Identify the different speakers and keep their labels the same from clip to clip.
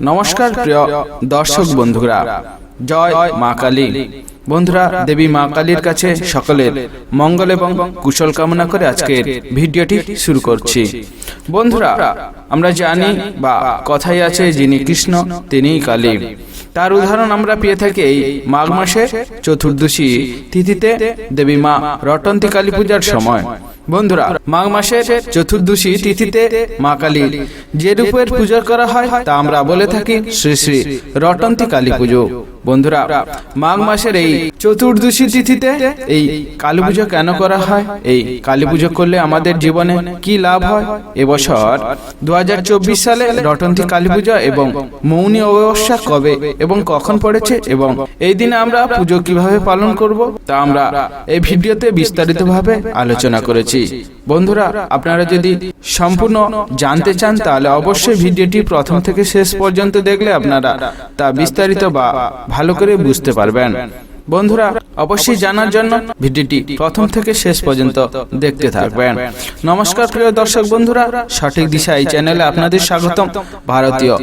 Speaker 1: নমস্কার প্রিয় দর্শক বন্ধুরা। জয় মা কালী। বন্ধুরা দেবী মা কালীর কাছে সকলের মঙ্গল এবং কুশল কামনা করে আজকের ভিডিওটি শুরু করছি। বন্ধুরা আমরা জানি বা কথাই আছে যিনি কৃষ্ণ তিনিই কালী। তার উদাহরণ আমরা পেয়ে থাকি এই মাঘ মাসের চতুর্দশী তিথিতে দেবী মা রটন্তী কালী পূজার সময়। বন্ধুরা, মাঘ মাসের চতুর্দশী তিথিতে মা কালী যে রূপের পুজো করা হয়, তা আমরা বলে থাকি শ্রী শ্রী রটন্তী কালী পুজো। বন্ধুরা, মাঘ মাসের এই চতুর্দশী তিথিতে এই কালী পুজো কেন করা হয়? এই কালী পুজো করলে আমাদের জীবনে কি লাভ হয়? এবছর দু হাজার চব্বিশ সালে রটন্তী কালী পুজো এবং মৌনী অমাবস্যা কবে এবং কখন পড়েছে এবং এই দিনে আমরা পুজো কীভাবে পালন করব, তা আমরা এই ভিডিওতে বিস্তারিতভাবে আলোচনা করেছি। বন্ধুরা, আপনারা যদি সম্পূর্ণ জানতে চান, তাহলে অবশ্যই ভিডিওটি প্রথম থেকে শেষ পর্যন্ত দেখলে আপনারা তা বিস্তারিত বা ভালো করে বুঝতে পারবেন। বন্ধুরা অবশ্যই জানার জন্য ভিডিওটি প্রথম থেকে শেষ পর্যন্ত দেখতে থাকবেন। নমস্কার প্রিয় দর্শক বন্ধুরা সঠিক দিশা এই চ্যানেলে আপনাদের স্বাগতম। ভারতীয়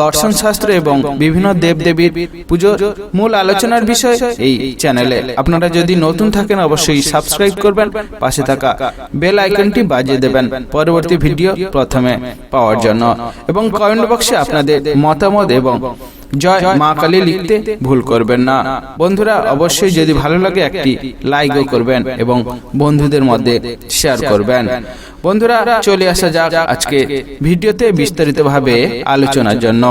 Speaker 1: দর্শন শাস্ত্র এবং বিভিন্ন দেবদেবীর পুজোর মূল আলোচনার বিষয় এই চ্যানেলে। আপনারা যদি নতুন থাকেন অবশ্যই সাবস্ক্রাইব করবেন পাশে থাকা বেল আইকনটি বাজিয়ে দেবেন পরবর্তী ভিডিও প্রথমে পাওয়ার জন্য। এবং কমেন্ট বক্সে আপনাদের মতামত এবং জয় মা কালী লিখতে ভুল করবেন না। বন্ধুরা অবশ্যই যদি ভালো লাগে একটি লাইকও করবেন এবং বন্ধুদের মধ্যে শেয়ার করবেন। বন্ধুরা চলে আসা যাক আজকে ভিডিওতে বিস্তারিতভাবে আলোচনার জন্য।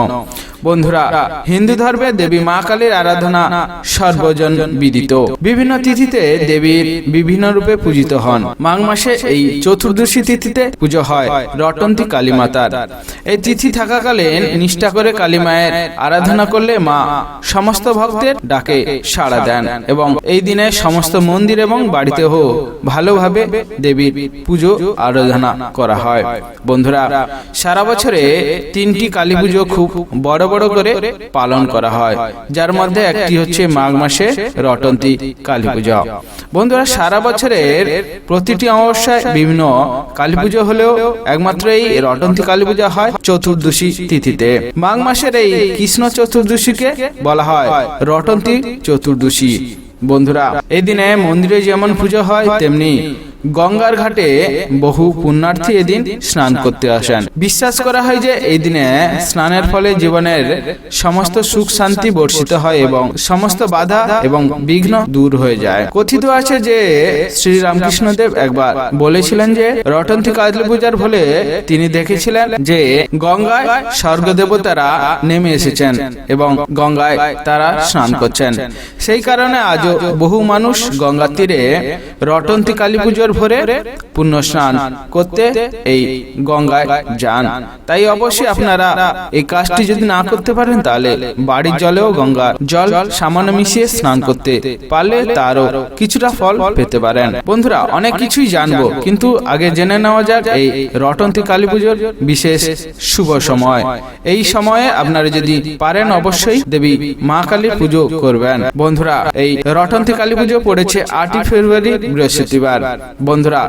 Speaker 1: বন্ধুরা হিন্দু ধর্মে দেবী মা কালীর আরাধনা সর্বজন বিদিত। বিভিন্ন তিথিতে দেবীর বিভিন্ন রূপে পূজিত হন। মাঘ মাসে এই চতুর্দশী তিথিতে পুজো হয়। রটন্তী কালী মাতার এই তিথি থাকাকালীন নিষ্ঠা করে কালী মায়ের আরাধনা করলে মা সমস্ত ভক্তের ডাকে সাড়া দেন এবং এই দিনে সমস্ত মন্দির এবং বাড়িতেও ভালোভাবে দেবীর পুজো, আরাধনা করা হয়। বন্ধুরা, সারা বছরে তিনটি কালী পুজো খুব বড় বড় করে পালন করা হয়। যার মধ্যে একটি হচ্ছে মাঘ মাসে রটন্তী কালী পূজা। বন্ধুরা, সারা বছরের প্রতিটি অমাবস্যায় বিভিন্ন কালী পুজো হলেও একমাত্র এই রটন্তী কালী পূজা হয় চতুর্দশী তিথিতে। মাঘ মাসের এই কৃষ্ণ চতুর্দশীকে বলা হয় রটন্তী চতুর্দশী। বন্ধুরা এই দিনে মন্দিরে যেমন পুজো হয় তেমনি গঙ্গার ঘাটে বহু পুণ্যার্থী এদিন স্নান করতে আসেন। বিশ্বাস করা হয় যে এই দিনে স্নানের ফলে জীবনের সমস্ত সুখ শান্তি বর্ষিত হয় এবং সমস্ত বাধা এবং বিঘ্ন দূর হয়ে যায়। কথিত আছে যে শ্রী রামকৃষ্ণদেব একবার বলেছিলেন যে রটন্তী কালী পূজার ফলে তিনি দেখেছিলেন যে গঙ্গায় স্বর্গ দেবতারা নেমে এসেছেন এবং গঙ্গায় তারা স্নান করছেন। সেই কারণে আজও বহু মানুষ গঙ্গার তীরে রটন্তী কালী পুজোর ভোরে পুণ্য স্নান করতে এই গঙ্গায় যান। তাই অবশ্যই আপনারা এই কাজটি যদি না করতে পারেন, তাহলে বাড়ির জলেও গঙ্গার জল সামান্য মিশিয়ে স্নান করতে পারলে তারও কিছুটা ফল পেতে পারেন। বন্ধুরা, অনেক কিছুই জানব, কিন্তু আগে জেনে নেওয়া যাক এই রটন্তী কালী পুজোর বিশেষ শুভ সময়। এই সময়ে আপনারা যদি পারেন, অবশ্যই দেবী মা কালী পুজো করবেন। বন্ধুরা, এই রটন্তী কালী পুজো পড়েছে আটই ফেব্রুয়ারি, বৃহস্পতিবার। বন্ধুরা,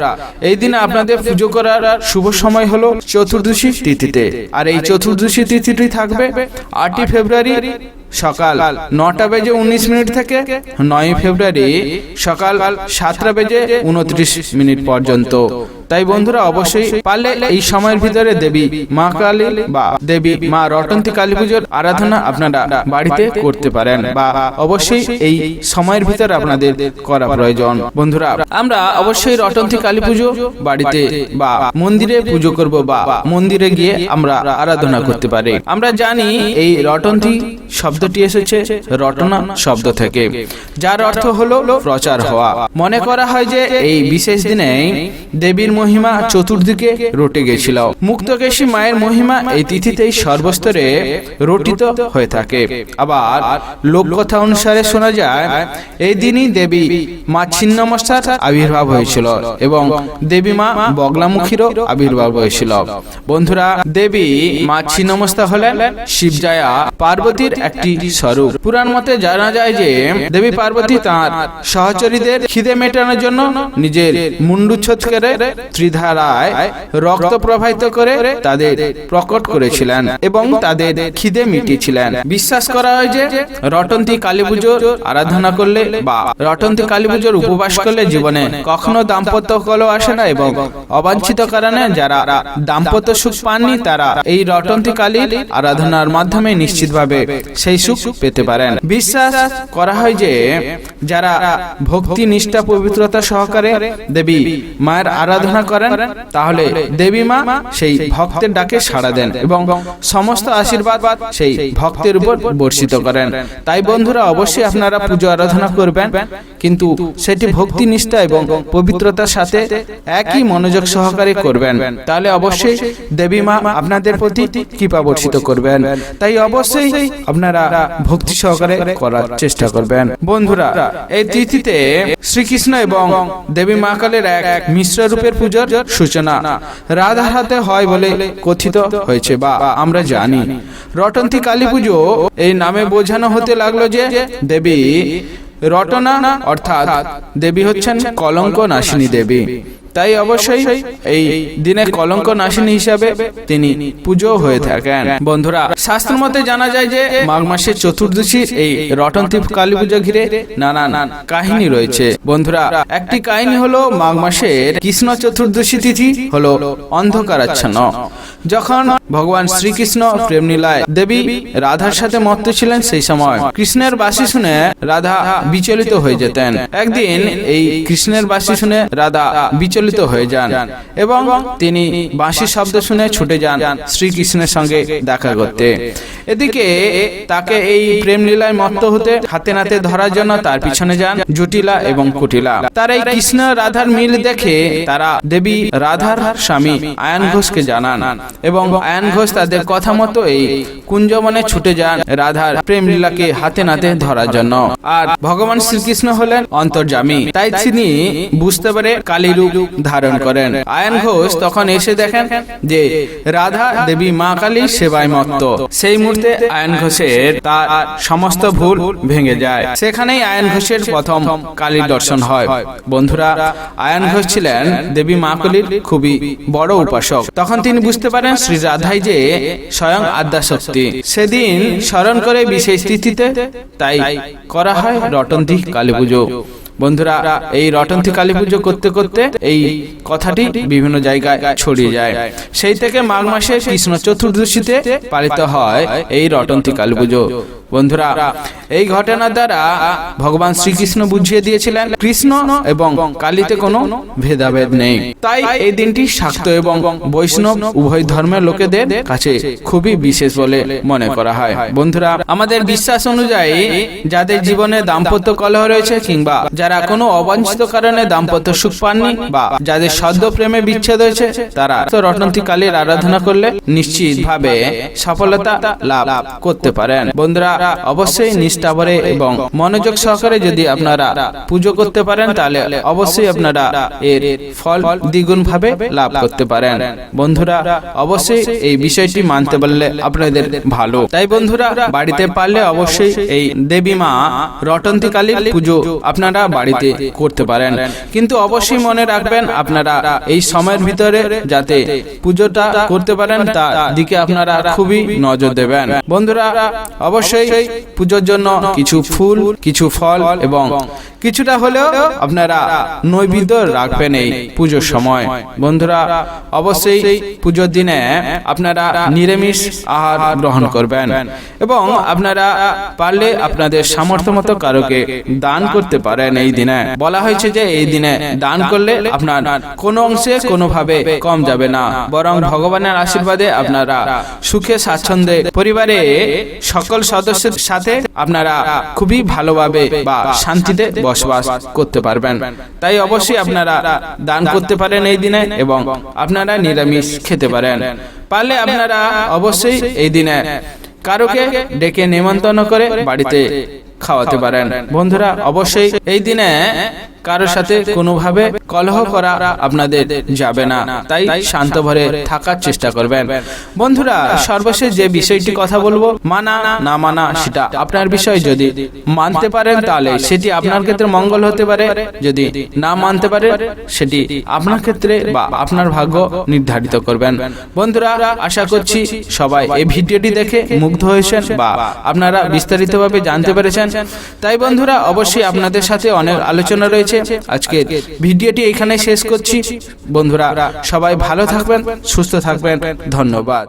Speaker 1: এই দিনে আপনাদের পুজো করার শুভ সময় হলো চতুর্দশী তিথিতে। আর এই চতুর্দশী তিথিটি থাকবে আটই ফেব্রুয়ারি সকাল নটা বেজে উনিশ মিনিট থেকে নয় ফেব্রুয়ারি সকাল সাতটা বেজে উনত্রিশ মিনিট পর্যন্ত। তাই বন্ধুরা, অবশ্যই পারলে এই সময়ের ভিতরে দেবী মা কালী বা দেবী মা রটন্তী কালী পুজোর আরাধনা আপনারা বাড়িতে করতে পারেন বা অবশ্যই এই সময়ের ভিতরে আপনাদের করা প্রয়োজন। বন্ধুরা, আমরা অবশ্যই রটন্তী কালী পুজো বাড়িতে বা মন্দিরে পুজো করব বা মন্দিরে গিয়ে আমরা আরাধনা করতে পারি। আমরা জানি এই রটন্তী শব্দটি এসেছে রটনা শব্দ থেকে, যার অর্থ হলো প্রচার হওয়া। মনে করা হয় যে এই বিশেষ দিনে দেবীর মহিমা চতুর্দিকে রটে গেছিল। মুক্তকেশী মায়ের মহিমা এই তিথিতেই সর্বস্তরে রটিত হয়ে থাকে। আবার লোককথা অনুসারে শোনা যায়, এই দিনই দেবী মা ছিন্নমস্তার আবির্ভাব হয়েছিল এবং দেবী মা বগলামুখীরও আবির্ভাব হয়েছিল। বন্ধুরা, দেবী মা ছিন্নমস্তা হলেন শিবজায়া পার্বতীর একটি একটি স্বরূপ। পুরাণ মতে জানা যায় যে দেবী পার্বতী তাঁর সহচরীদের খিদে মেটানোর জন্য নিজের মুন্ডুচ্ছেদ করে ত্রিধারায় রক্ত প্রবাহিত করে তাদের প্রকট করেছিলেন এবং তাদের খিদে মিটিয়েছিলেন। বিশ্বাস করা হয় যে রটন্তী কালী পুজোর আরাধনা করলে বা রটন্তী কালী পুজোর উপবাস করলে জীবনে কখনো দাম্পত্য কলহ আসে না এবং অবাঞ্ছিত কারণে যারা দাম্পত্য সুখ পাননি তারা এই রটন্তী কালীর আরাধনার মাধ্যমে নিশ্চিতভাবে সেই সুখ পেতে পারেন। বিশ্বাস করা হয় যে যারা ভক্তি, নিষ্ঠা, পবিত্রতা সহকারে দেবী মায়ের আরাধনা করেন, তাহলে দেবী মা সেই ভক্তের ডাকে সাড়া দেন এবং সমস্ত আশীর্বাদ সেই ভক্তের উপর বর্ষিত করেন। তাই বন্ধুরা, অবশ্যই আপনারা পুজো আরাধনা করবেন, কিন্তু সেটি ভক্তি, নিষ্ঠা এবং পবিত্রতার সাথে একই মনোযোগ সহকারে করবেন। তাহলে অবশ্যই দেবী মা আপনাদের প্রতি কৃপা বর্ষিত করবেন। তাই অবশ্যই আপনারা ভক্তি সহকারে করার চেষ্টা করবেন। বন্ধুরা, এই তিথিতে শ্রীকৃষ্ণ এবং দেবী মা কালের এক মিশ্র রূপের পূজার সূচনা রাধার হাতে হয় বলে কথিত হয়েছে বা আমরা জানি। রটন্তী কালী পুজো এই নামে বোঝানো হতে লাগল যে দেবী রটনা, অর্থাৎ দেবী হচ্ছেন কলঙ্ক নাশিনী দেবী। তাই অবশ্যই এই দিনে কলঙ্ক নাশিনী হিসাবে তিনি পুজো হয়ে থাকেন। বন্ধুরা, শাস্ত্র মতে জানা যায় যে মাঘ মাসের চতুর্দশী এই রটন্তী কালী পুজো ঘিরে নানান কাহিনী রয়েছে। বন্ধুরা, একটি কাহিনী হলো মাঘ মাসের কৃষ্ণ চতুর্দশী তিথি হলো অন্ধকারাচ্ছন্ন। যখন ভগবান শ্রীকৃষ্ণ প্রেম নীলায় দেবী রাধার সাথে মত্ত ছিলেন সেই সময়। কৃষ্ণের বাসি শুনে রাধা বিচলিত হয়ে যেতেন। একদিন এই কৃষ্ণের বাসি শুনে রাধা বিচলিত হয়ে যান এবং তিনি বাঁশি শব্দ শুনে ছুটে যান শ্রীকৃষ্ণের সঙ্গে দেখা করতে। এদিকে তাকে এই প্রেম লীলায় মত্ত হতে হাতে নাতে ধরার জন্য তার পিছনে যান জটিলা এবং কুটিলা। তার এই কৃষ্ণ রাধার মিল দেখে তারা দেবী রাধার স্বামী আয়ন ঘোষকে জানান এবং আয়ন ঘোষ তাদের কথা মতো এই কুঞ্জবনে ছুটে যান রাধার প্রেম লীলাকে হাতে নাতে ধরার জন্য। আর ভগবান শ্রীকৃষ্ণ হলেন অন্তর্জামী তাই তিনি বুঝতে পারে কালী রূপ ধারণ করেন। আয়ন ঘোষ তখন এসে দেখেন যে রাধা দেবী মা কালী সেবায় মত্ত। সেই মুহূর্তে আয়ন ঘোষের তার সমস্ত ভুল ভেঙে যায়। সেখানেই আয়ন ঘোষের প্রথম কালীর দর্শন হয়। বন্ধুরা, আয়ন ঘোষ ছিলেন দেবী মা কালীর খুবই বড় উপাসক। তখন তিনি বুঝতে পারেন শ্রী রাধাই যে স্বয়ং আদ্যা শক্তি সেদিন স্মরণ করে বিশেষ তিথিতে তাই করা হয় রটন্তি কালী পুজো বন্ধুরা, এই রটন্তি কালী পুজো করতে করতে এই কথাটি বিভিন্ন জায়গায় ছড়িয়ে যায়। সেই থেকে মাঘ মাসে কৃষ্ণ চতুর্দশীতে পালিত হয় এই রটন্তি কালী পুজো বন্ধুরা, এই ঘটনার দ্বারা ভগবান শ্রীকৃষ্ণ বুঝিয়ে দিয়েছিলেন, কৃষ্ণ এবং কালীতে কোনো ভেদাভেদ নেই। তাই এই দিনটি শাক্ত এবং বৈষ্ণব উভয় ধর্মের লোকেদের কাছে খুবই বিশেষ বলে মনে করা হয়। বন্ধুরা, আমাদের বিশ্বাস অনুযায়ী যাদের জীবনে দাম্পত্য কলহ রয়েছে কিংবা যারা কোনো অবাঞ্ছিত কারণে দাম্পত্য সুখ পাননি বা যাদের সদ্য প্রেমে বিচ্ছেদ হয়েছে, তারা তো রত্নন্তী কালীর আরাধনা করলে নিশ্চিত ভাবে সফলতা লাভ করতে পারেন। বন্ধুরা অবশ্যই নিষ্ঠা ভরে এবং মনোযোগ সহকারে যদি আপনারা পুজো করতে পারেন, তাহলে অবশ্যই আপনারা এর ফল দ্বিগুণ ভাবে লাভ করতে পারেন। বন্ধুরা, অবশ্যই এই বিষয়টি মানতে পারলে আপনাদের ভালো। তাই বন্ধুরা, বাড়িতে পারলে অবশ্যই এই দেবী মা রটন্তী কালীর পুজো আপনারা বাড়িতে করতে পারেন। কিন্তু অবশ্যই মনে রাখবেন, আপনারা এই সময়ের ভিতরে যাতে পুজোটা করতে পারেন, তার দিকে আপনারা খুবই নজর দেবেন। বন্ধুরা, অবশ্যই পুজোর জন্য কিছু ফুল কিছু ফল এবং কিছুটা হলেও আপনারা নৈবেদ্য রাখবেন এই পুজোর সময়। বন্ধুরা, অবশ্যই পুজোর দিনে আপনারা নিরামিষ আহার গ্রহণ করবেন এবং আপনারা পারলে আপনাদের সামর্থ্য মতো কারোকে দান করতে পারেন এই দিনে। বলা হয়েছে যে এই দিনে দান করলে আপনার কোনো অংশে কোনোভাবে কম যাবে না, বরং ভগবানের আশীর্বাদে আপনারা সুখে, স্বাচ্ছন্দ্যে পরিবারে সকল সদস্যের সাথে আপনারা খুবই ভালোভাবে বা শান্তিতে বসবাস করতে পারবেন। তাই অবশ্যই আপনারা দান করতে পারেন এই দিনে এবং আপনারা নিরামিষ খেতে পারেন। পারলে আপনারা অবশ্যই এই দিনে কারোকে ডেকে নিমন্ত্রণ করে বাড়িতে খাওয়াতে পারেন। বন্ধুরা, অবশ্যই এই দিনে কারোর সাথে কোনোভাবে কলহ করা আপনাদের যাবে না। তাই শান্ত ভরে থাকার চেষ্টা করবেন। বন্ধুরা সর্বশেষ যে বিষয়টি কথা বলব মানা না মানা সেটা আপনার বিষয় যদি মানতে পারেন তাহলে সেটি আপনার ক্ষেত্রে মঙ্গল হতে পারে। যদি না মানতে পারে সেটি আপনার ক্ষেত্রে বা আপনার ভাগ্য নির্ধারিত করবেন। বন্ধুরা আশা করছি সবাই এই ভিডিওটি দেখে মুগ্ধ হয়েছেন বা আপনারা বিস্তারিতভাবে জানতে পেরেছেন। তাই বন্ধুরা অবশ্যই আপনাদের সাথে অনেক আলোচনা রয়েছে আজকে ভিডিওটি এখানে শেষ করছি। বন্ধুরা সবাই ভালো থাকবেন সুস্থ থাকবেন। ধন্যবাদ।